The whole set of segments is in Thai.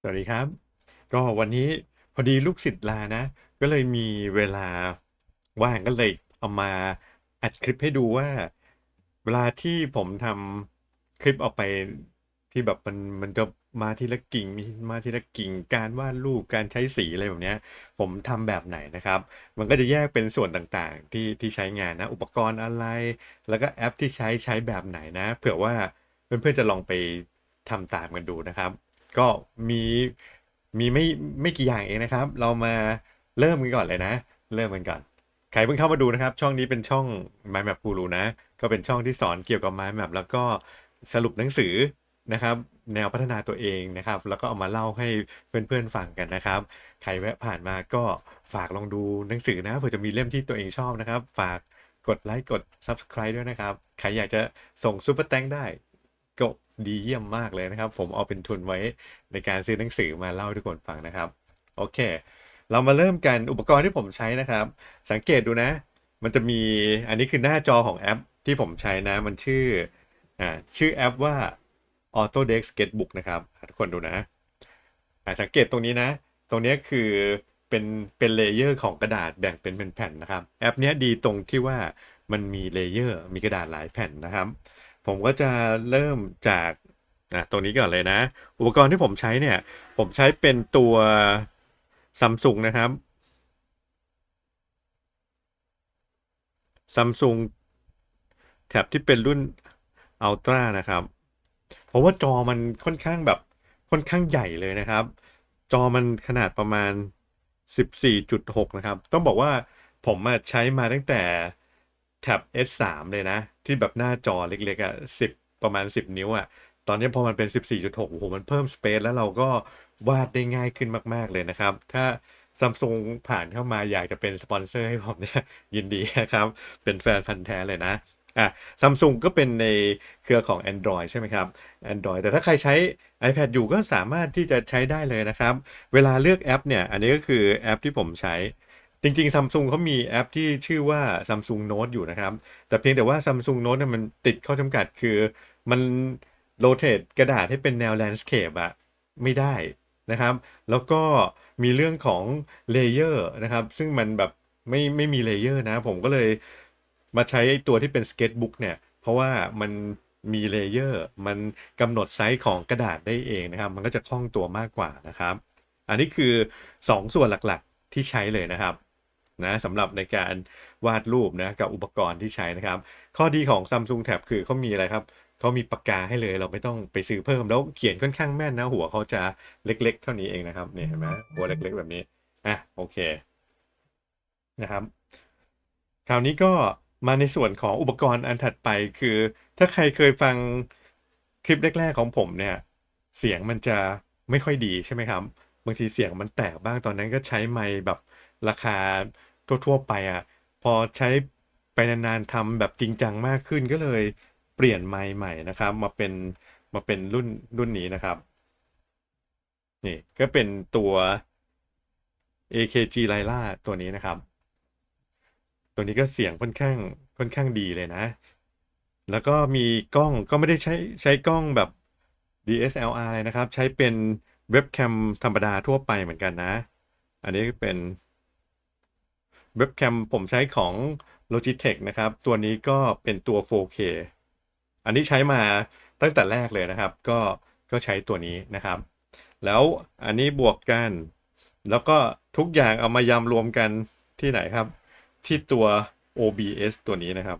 สวัสดีครับ ก็วันนี้พอดีลูกศิษย์ลานะ ก็เลยมีเวลาว่างก็เลยเอามาอัดคลิปให้ดูว่า เวลาที่ผมทำคลิปออกไปที่แบบมันมันจะมาทีละกิ่งมีมาทีละกิ่งการวาดรูปการใช้สีอะไรแบบนี้ผมทำแบบไหนนะครับ มันก็จะแยกเป็นส่วนต่างๆที่ที่ใช้งานนะ อุปกรณ์อะไร แล้วก็แอปที่ใช้ใช้แบบไหนนะ เผื่อว่าเพื่อนๆจะลองไปทำตามกันดูนะครับ ก็มีมีไม่ไม่กี่อย่างเองนะครับ เรามาเริ่มกันก่อนเลยนะ เริ่มกันก่อนใครเพิ่งเข้ามาดูนะครับ ช่องนี้เป็นช่อง Mind Map Guru นะ ก็เป็นช่องที่สอนเกี่ยวกับ Mind Map แล้วก็สรุปหนังสือนะครับ แนวพัฒนาตัวเองนะครับ แล้วก็เอามาเล่าให้เพื่อนๆฟังกันนะครับ ใครแวะผ่านมาก็ฝากลองดูหนังสือนะเผื่อจะมีเล่มที่ตัวเองชอบนะครับ ฝากกดไลค์กด Subscribe ด้วยนะครับ ใครอยากจะส่งซูเปอร์แตงได้ก็ ดีเยี่ยมมากเลยนะครับ ผมเอาเป็นทุนไว้ในการซื้อหนังสือมาเล่าทุกคนฟังนะครับ โอเค เรามาเริ่มกันอุปกรณ์ที่ผมใช้นะครับ สังเกตดูนะ มันจะมีอันนี้คือหน้าจอของแอปที่ผมใช้นะ มันชื่ออ่าชื่อแอปว่า Autodesk Sketchbook นะครับทุกคนดูนะอ่าสังเกตตรงนี้นะ ตรงนี้คือเป็นเป็นเลเยอร์ของกระดาษแบ่งเป็นแผ่นๆนะครับ แอปนี้ดีตรงที่ว่ามันมีเลเยอร์มีกระดาษหลายแผ่นนะครับ ผมก็จะเริ่มจากอะตรงนี้ก่อนเลยนะ อุปกรณ์ที่ผมใช้เนี่ย ผมใช้เป็นตัวซัมซุงนะครับซัมซุงแท็บที่เป็นรุ่นอัลตร้านะครับ เพราะว่าจอมันค่อนข้างแบบค่อนข้างใหญ่เลยนะครับ จอมันขนาดประมาณ 14.6 นะครับ ต้องบอกว่าผมอะใช้มาตั้งแต่ แท็บ S3 เลยนะ ที่แบบหน้าจอเล็กๆอะ10 ประมาณ 10 นิ้วอะ ตอนนี้พอมันเป็น 14.6 โอ้โห มันเพิ่มสเปซแล้วเราก็วาดได้ง่ายขึ้นมาก ๆ เลยนะครับ ถ้าซัมซุงผ่านเข้ามาอยากจะเป็นสปอนเซอร์ให้ผมเนี่ยยินดีนะครับ เป็นแฟนพันธ์แท้เลยนะอะซัมซุงก็เป็นในเครือของ Android ใช่ไหมครับ Android แต่ถ้าใครใช้ iPad อยู่ก็สามารถที่จะใช้ได้เลยนะครับ เวลาเลือกแอปเนี่ย อันนี้ก็คือแอปที่ผมใช้ จริงๆ Samsung เขามีแอปที่ชื่อว่า Samsung Note อยู่นะครับ แต่เพียงแต่ว่า Samsung Note เนี่ยมันติดข้อจำกัดคือ มันโรเตทกระดาษให้เป็นแนวแลนด์สเคปอะไม่ได้นะครับ แล้วก็มีเรื่องของเลเยอร์นะครับ ซึ่งมันแบบไม่ไม่มีเลเยอร์นะ ผมก็เลยมาใช้ตัวที่เป็น Sketchbook เนี่ย เพราะว่ามันมีเลเยอร์ มันกำหนดไซส์ของกระดาษได้เองนะครับ มันก็จะคล่องตัวมากกว่านะครับ อันนี้คือ 2ส่วนหลักๆที่ใช้เลยนะครับ นะสำหรับในการวาดรูปนะกับอุปกรณ์ที่ใช้นะครับ ข้อดีของ Samsung Tab คือเขามีอะไรครับเขามีปากกาให้เลยเราไม่ต้องไปซื้อเพิ่มแล้วเขียนค่อนข้างแม่นนะ หัวเขาจะเล็กๆ เท่านี้เองนะครับเนี่ยเห็นไหมหัวเล็กๆ แบบนี้อะโอเคนะครับ คราวนี้ก็มาในส่วนของอุปกรณ์อันถัดไปคือ ถ้าใครเคยฟังคลิปแรก ๆ ของผมเนี่ย เสียงมันจะไม่ค่อยดีใช่ไหมครับ บางทีเสียงมันแตกบ้างตอนนั้นก็ใช้ไมค์แบบราคา ทั่วๆไปอะพอใช้ไปนานๆทำแบบจริงจังมากขึ้นก็เลยเปลี่ยนไมค์ใหม่นะครับ มาเป็นมาเป็นรุ่นรุ่นนี้นะครับ นี่ก็เป็นตัว AKG Lyra ตัวนี้นะครับ ตัวนี้ก็เสียงค่อนข้างค่อนข้างดีเลยนะ แล้วก็มีกล้องก็ไม่ได้ใช้ใช้กล้องแบบ DSLR นะครับ ใช้เป็นเว็บแคมธรรมดาทั่วไปเหมือนกันนะ อันนี้เป็น เว็บแคมผมใช้ของ Logitech นะครับ ตัวนี้ก็เป็นตัว 4K อันนี้ใช้มาตั้งแต่แรกเลยนะครับ ก็ก็ใช้ตัวนี้นะครับ แล้วอันนี้บวกกัน แล้วก็ทุกอย่างเอามายำรวมกันที่ไหนครับ ที่ตัว OBS ตัวนี้นะครับ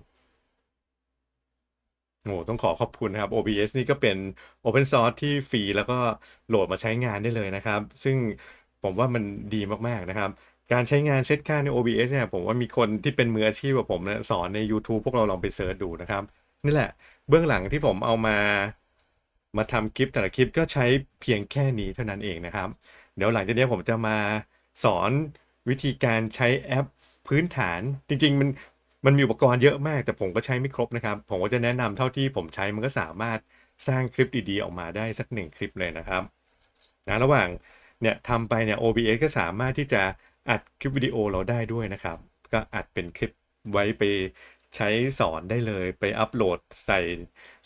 โอ้ต้องขอขอบคุณนะครับ OBS นี่ก็เป็น Open Source ที่ฟรีแล้วก็โหลดมาใช้งานได้เลยนะครับ ซึ่งผมว่ามันดีมากๆนะครับ การใช้งานเซตค่าใน OBS เนี่ยผมว่ามีคนที่เป็นมืออาชีพแบบผมนะสอนใน YouTube พวกเราลองไปเสิร์ชดูนะครับ นี่แหละเบื้องหลังที่ผมเอามามาทำคลิปแต่ละคลิปก็ใช้เพียงแค่นี้เท่านั้นเองนะครับ เดี๋ยวหลังจากนี้ผมจะมาสอนวิธีการใช้แอปพื้นฐาน จริง ๆ มันมันมีอุปกรณ์เยอะมาก แต่ผมก็ใช้ไม่ครบนะครับ ผมก็จะแนะนำเท่าที่ผมใช้มันก็สามารถสร้างคลิปดีๆ ออกมาได้สักหนึ่งคลิปเลยนะครับนะระหว่างเนี่ยทำไปเนี่ย OBS ก็สามารถที่จะ อัดคลิปวิดีโอเราได้ด้วยนะครับ ก็อัดเป็นคลิปไว้ไปใช้สอนได้เลย ไปอัปโหลดใส่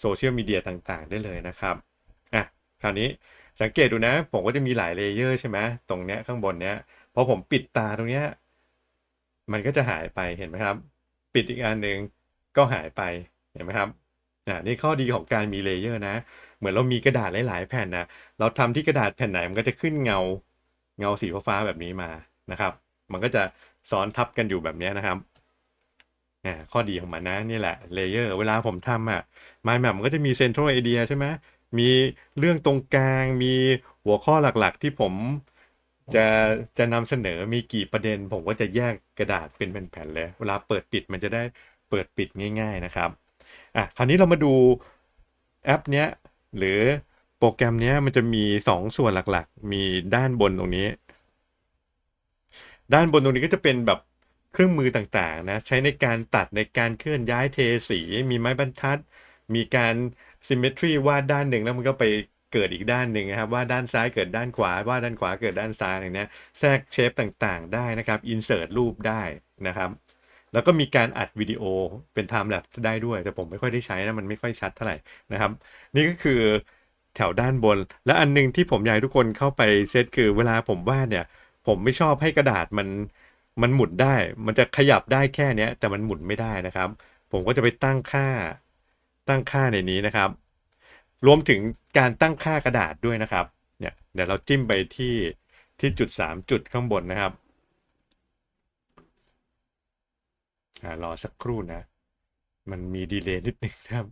โซเชียลมีเดียต่างๆ ได้เลยนะครับอะคราวนี้สังเกตดูนะ ผมก็จะมีหลายเลเยอร์ใช่ไหมตรงเนี้ยข้างบนเนี้ยพอผมปิดตาตรงเนี้ยมันก็จะหายไปเห็นไหมครับ ปิดอีกอันหนึ่งก็หายไปเห็นไหมครับอ่านี่ข้อดีของการมีเลเยอร์นะ เหมือนเรามีกระดาษหลาย ๆ แผ่นนะเราทำที่กระดาษแผ่นไหนมันก็จะขึ้นเงาเงาสีฟ้าแบบนี้มา นะครับ มันก็จะซ้อนทับกันอยู่แบบนี้นะครับข้อดีของมันนะนี่แหละเลเยอร์เวลาผมทำอะ Mind Map มันก็จะมี Central Idea ใช่ไหมมีเรื่องตรงกลางมีหัวข้อหลักๆที่ผมจะจะนำเสนอมีกี่ประเด็น ผมก็จะแยกกระดาษเป็นแผ่นๆเลยเวลาเปิดปิดมันจะได้เปิดปิดง่าย ๆนะครับอะคราวนี้เรามาดูแอปเนี้ยหรือโปรแกรมเนี้ยมันจะมี 2 ส่วนหลักๆ มีด้านบนตรงนี้ ด้านบนตรงนี้ก็จะเป็นแบบเครื่องมือต่างๆนะใช้ในการตัดในการเคลื่อนย้ายเทสี มีไม้บรรทัด มีการ symmetry วาดด้านหนึ่งแล้วมันก็ไปเกิดอีกด้านหนึ่งนะครับ ว่าด้านซ้ายเกิดด้านขวา ว่าด้านขวาเกิดด้านซ้ายอย่างเนี้ยแทรกเชฟต่างๆ ได้นะครับ insert รูปได้นะครับ แล้วก็มีการอัดวิดีโอเป็น time lapse ได้ด้วย แต่ผมไม่ค่อยได้ใช้นะมันไม่ค่อยชัดเท่าไหร่นะครับ นี่ก็คือแถวด้านบน และอันหนึงที่ผมอยากให้ทุกคนเข้าไปเซตคือเวลาผมวาดเนี่ย ผมไม่ชอบให้กระดาษมันมันหมุนได้ มันจะขยับได้แค่เนี้ย แต่มันหมุนไม่ได้นะครับ ผมก็จะไปตั้งค่าตั้งค่าในนี้นะครับ รวมถึงการตั้งค่ากระดาษด้วยนะครับ เนี่ยเดี๋ยวเราจิ้มไปที่ที่จุดสามจุดข้างบนนะครับอรอสักครู่นะ มันมีดีเลย์นิดนึงครับ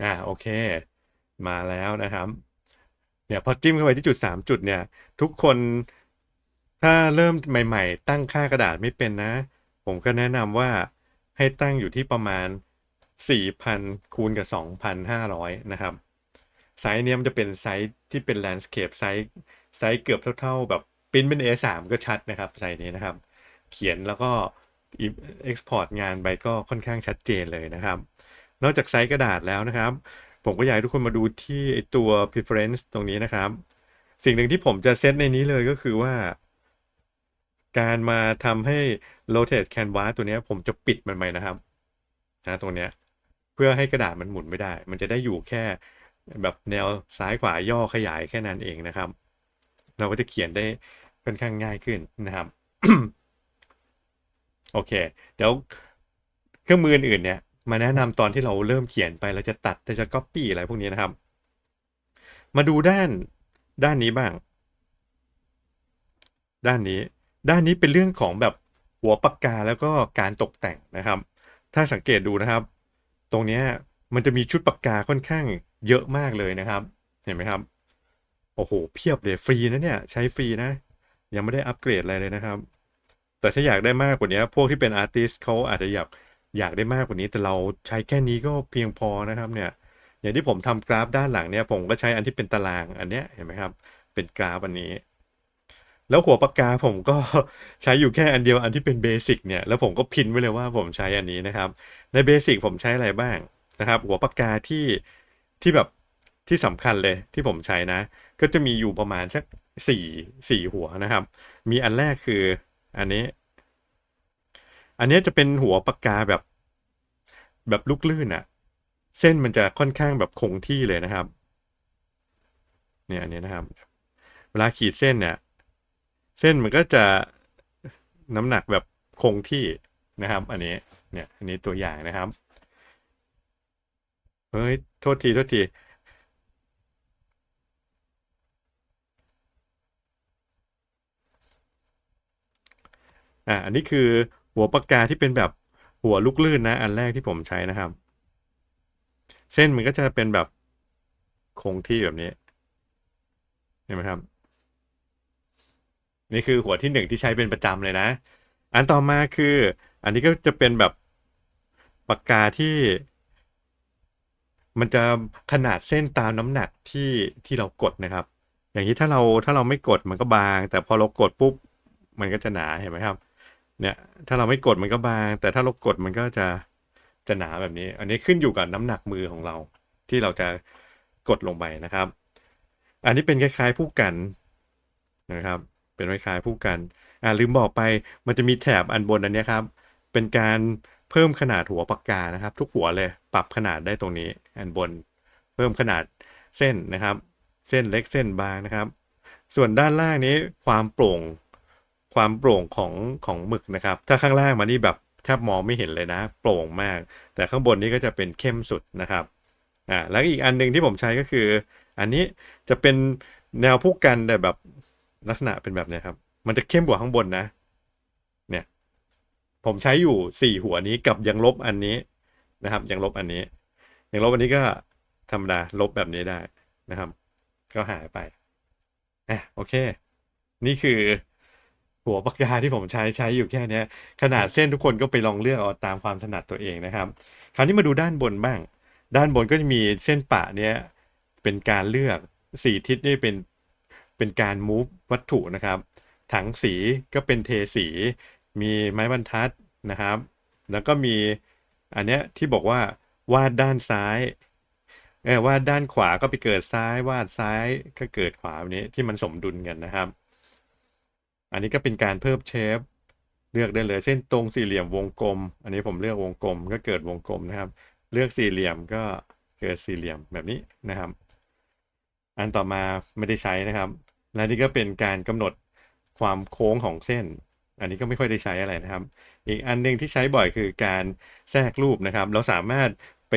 อ่าโอเค มาแล้วนะครับเนี่ยพอจิ้มเข้าไปที่จุดสามจุดเนี่ย ทุกคนถ้าเริ่มใหม่ๆ ตั้งค่ากระดาษไม่เป็นนะ ผมก็แนะนำว่าให้ตั้งอยู่ที่ประมาณ 4,000 คูณกับ 2,500 นะครับ ไซส์เนี้ยมันจะเป็นไซส์ที่เป็นแลนด์สเคปไซส์ไซส์เกือบเท่า ๆ แบบปิ้นเป็น A3 ก็ชัดนะครับไซส์นี้นะครับ เขียนแล้วก็ Export งานไปก็ค่อนข้างชัดเจนเลยนะครับ นอกจากไซส์กระดาษแล้วนะครับ ผมก็อยากให้ทุกคนมาดูที่ตัว preference ตรงนี้นะครับ สิ่งหนึ่งที่ผมจะเซตในนี้เลยก็คือว่า การมาทำให้ rotate canvas ตัวนี้ผมจะปิดมันไปนะครับนะตรงนี้เพื่อให้กระดาษมันหมุนไม่ได้ มันจะได้อยู่แค่แบบแนวซ้ายขวาย่อขยายแค่นั้นเองนะครับ เราก็จะเขียนได้ค่อนข้างง่ายขึ้นนะครับ โอเค เดี๋ยวเครื่องมืออื่นเนี่ย มาแนะนำตอนที่เราเริ่มเขียนไปเราจะตัดเราจะ copy อะไรพวกนี้นะครับ มาดูด้านด้านนี้บ้าง ด้านนี้ ด้านนี้เป็นเรื่องของแบบหัวปากกาแล้วก็การตกแต่งนะครับ ถ้าสังเกตดูนะครับ ตรงเนี้ยมันจะมีชุดปากกาค่อนข้างเยอะมากเลยนะครับ เห็นไหมครับ โอ้โห เพียบเลยฟรีนะเนี่ย ใช้ฟรีนะ ยังไม่ได้อัปเกรดอะไรเลยนะครับ แต่ถ้าอยากได้มากกว่านี้ พวกที่เป็นอาร์ติสเขาอาจจะอยาก อยากได้มากกว่านี้แต่เราใช้แค่นี้ก็เพียงพอนะครับเนี่ยอย่างที่ผมทำกราฟด้านหลังเนี่ยผมก็ใช้อันที่เป็นตารางอันเนี้ยเห็นไหมครับ เป็นกราฟอันนี้ แล้วหัวปากกาผมก็ใช้อยู่แค่อันเดียวอันที่เป็นเบสิกเนี่ยแล้วผมก็พินไว้เลยว่าผมใช้อันนี้นะครับ ในเบสิกผมใช้อะไรบ้างนะครับ หัวปากกาที่ที่แบบที่สำคัญเลยที่ผมใช้นะ ก็จะมีอยู่ประมาณสักสี่สี่หัวนะครับ มีอันแรกคืออันนี้ อันนี้จะเป็นหัวปากกาแบบ แบบลูกลื่นอะเส้นมันจะค่อนข้างแบบคงที่เลยนะครับ เนี่ยอันนี้นะครับ เวลาขีดเส้นเนี่ย เส้นมันก็จะน้ำหนักแบบคงที่นะครับ อันนี้เนี่ย อันนี้ตัวอย่างนะครับเฮ้ยโทษทีโทษทีอ่าอันนี้คือ หัวปากกาที่เป็นแบบหัวลูกลื่นนะ อันแรกที่ผมใช้นะครับ เส้นมันก็จะเป็นแบบคงที่แบบนี้เห็นไหมครับ นี่คือหัวที่หนึ่งที่ใช้เป็นประจำเลยนะ อันต่อมาคือ อันนี้ก็จะเป็นแบบปากกาที่ มันจะขนาดเส้นตามน้ำหนักที่ที่เรากดนะครับ อย่างนี้ถ้าเราถ้าเราไม่กดมันก็บาง แต่พอเรากดปุ๊บมันก็จะหนาเห็นไหมครับ เนี่ย ถ้าเราไม่กดมันก็บาง แต่ถ้าเรากดมันก็จะจะหนาแบบนี้ อันนี้ขึ้นอยู่กับน้ำหนักมือของเรา ที่เราจะกดลงไปนะครับ อันนี้เป็นคล้ายๆผู้กันนะครับ เป็นคล้ายๆผู้กัน อ่าลืมบอกไปมันจะมีแถบอันบนอันนี้ครับ เป็นการเพิ่มขนาดหัวปากกานะครับ ทุกหัวเลยปรับขนาดได้ตรงนี้ อันบนเพิ่มขนาดเส้นนะครับ เส้นเล็กเส้นบางนะครับ ส่วนด้านล่างนี้ความโปร่ง ความโปร่งของของหมึกนะครับ ถ้าข้างล่างมานี่แบบแทบมองไม่เห็นเลยนะ โปร่งมาก แต่ข้างบนนี้ก็จะเป็นเข้มสุดนะครับอ่าแล้วอีกอันหนึ่งที่ผมใช้ก็คือ อันนี้จะเป็นแนวผู้กันแต่แบบลักษณะเป็นแบบนี้ครับ มันจะเข้มกว่าข้างบนนะ เนี่ย ผมใช้อยู่สี่หัวนี้กับยังลบอันนี้นะครับยังลบอันนี้ยังลบอันนี้ก็ธรรมดาลบแบบนี้ได้นะครับ ก็หายไปอะโอเค นี่คือ หัวปากกาที่ผมใช้ใช้อยู่แค่นี้ขนาดเส้นทุกคนก็ไปลองเลือกเอาตามความถนัดตัวเองนะครับ คราวนี้มาดูด้านบนบ้าง ด้านบนก็จะมีเส้นปะเนี้ยเป็นการเลือกสีทิศนี่เป็นเป็นการ move วัตถุนะครับ ถังสีก็เป็นเทสี มีไม้บรรทัดนะครับ แล้วก็มีอันเนี้ยที่บอกว่าวาดด้านซ้ายเออวาดด้านขวาก็ไปเกิดซ้ายวาดซ้ายก็เกิดขวาแบบนี้ที่มันสมดุลกันนะครับ อันนี้ก็เป็นการเพิ่มเชฟเลือกได้เลยเส้นตรงสี่เหลี่ยมวงกลม อันนี้ผมเลือกวงกลมก็เกิดวงกลมนะครับ เลือกสี่เหลี่ยมก็เกิดสี่เหลี่ยมแบบนี้นะครับ อันต่อมาไม่ได้ใช้นะครับ และนี่ก็เป็นการกำหนดความโค้งของเส้น อันนี้ก็ไม่ค่อยได้ใช้อะไรนะครับ อีกอันหนึงที่ใช้บ่อยคือการแทรกรูปนะครับ เราสามารถไป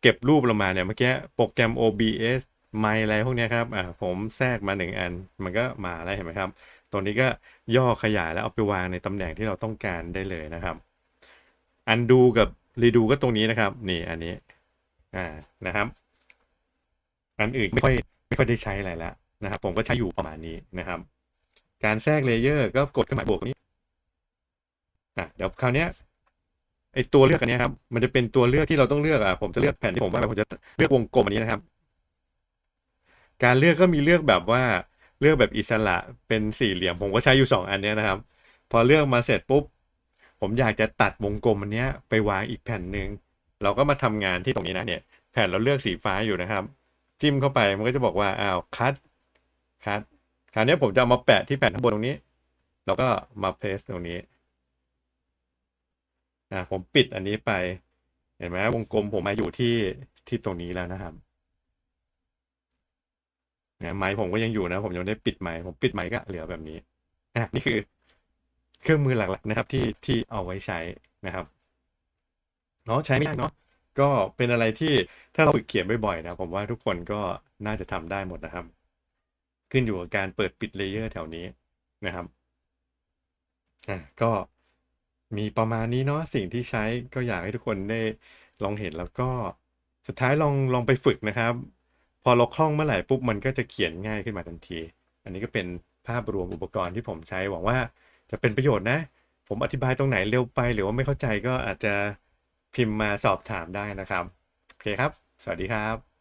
เก็บรูปลงมาเนี่ยเมื่อกี้โปรแกรม OBS ไมอะไรพวกนี้ครับ อ่า ผมแทรกมาหนึ่งอัน มันก็มาแล้วเห็นไหมครับ ตัวนี้ก็ย่อขยายแล้วเอาไปวางในตำแหน่งที่เราต้องการได้เลยนะครับ อันดูกับรีดูก็ตรงนี้นะครับ นี่อันนี้อ่านะครับ อันอื่นไม่ค่อยไม่ค่อยได้ใช้อะไรแล้วนะครับ ผมก็ใช้อยู่ประมาณนี้นะครับ การแทรกเลเยอร์ก็กดเครื่องหมายบวกตรงนี้อะเดี๋ยวคราวนี้ไอตัวเลือกอันนี้ครับ มันจะเป็นตัวเลือกที่เราต้องเลือกอะผมจะเลือกแผ่นที่ผมว่าผมจะเลือกวงกลมอันนี้นะครับ การเลือกก็มีเลือกแบบว่า เลือกแบบอิสระเป็นสี่เหลี่ยม ผมก็ใช้อยู่สองอันนี้นะครับ พอเลือกมาเสร็จปุ๊บ ผมอยากจะตัดวงกลมอันนี้ไปวางอีกแผ่นหนึ่งเราก็มาทำงานที่ตรงนี้นะเนี่ยแผ่นเราเลือกสีฟ้าอยู่นะครับ จิ้มเข้าไปมันก็จะบอกว่าอ้าวคัดคัดคราวนี้ผมจะเอามาแปะที่แผ่นข้างบนตรงนี้ แล้วก็มาเพสตรงนี้อ่าผมปิดอันนี้ไปเห็นไหมวงกลมผมมาอยู่ที่ที่ตรงนี้แล้วนะครับ นี่ยไม้ผมก็ยังอยู่นะ ผมยังไม่ได้ปิดไม้ผมปิดไม้ก็เหลือแบบนี้อะนี่คือเครื่องมือหลักๆนะครับที่ที่เอาไว้ใช้นะครับเนาะใช้ไม่ยากเนาะก็เป็นอะไรที่ถ้าเราฝึกเขียนบ่อยๆนะผมว่าทุกคนก็น่าจะทำได้หมดนะครับ ขึ้นอยู่กับการเปิดปิดเลเยอร์แถวนี้นะครับอะก็มีประมาณนี้เนาะสิ่งที่ใช้ก็อยากให้ทุกคนได้ลองเห็นแล้วก็สุดท้ายลองลองไปฝึกนะครับ พอเราคล่องเมื่อไหร่ปุ๊บมันก็จะเขียนง่ายขึ้นมาทันที อันนี้ก็เป็นภาพรวมอุปกรณ์ที่ผมใช้หวังว่าจะเป็นประโยชน์นะ ผมอธิบายตรงไหนเร็วไป หรือว่าไม่เข้าใจก็อาจจะพิมพ์มาสอบถามได้นะครับ โอเคครับ สวัสดีครับ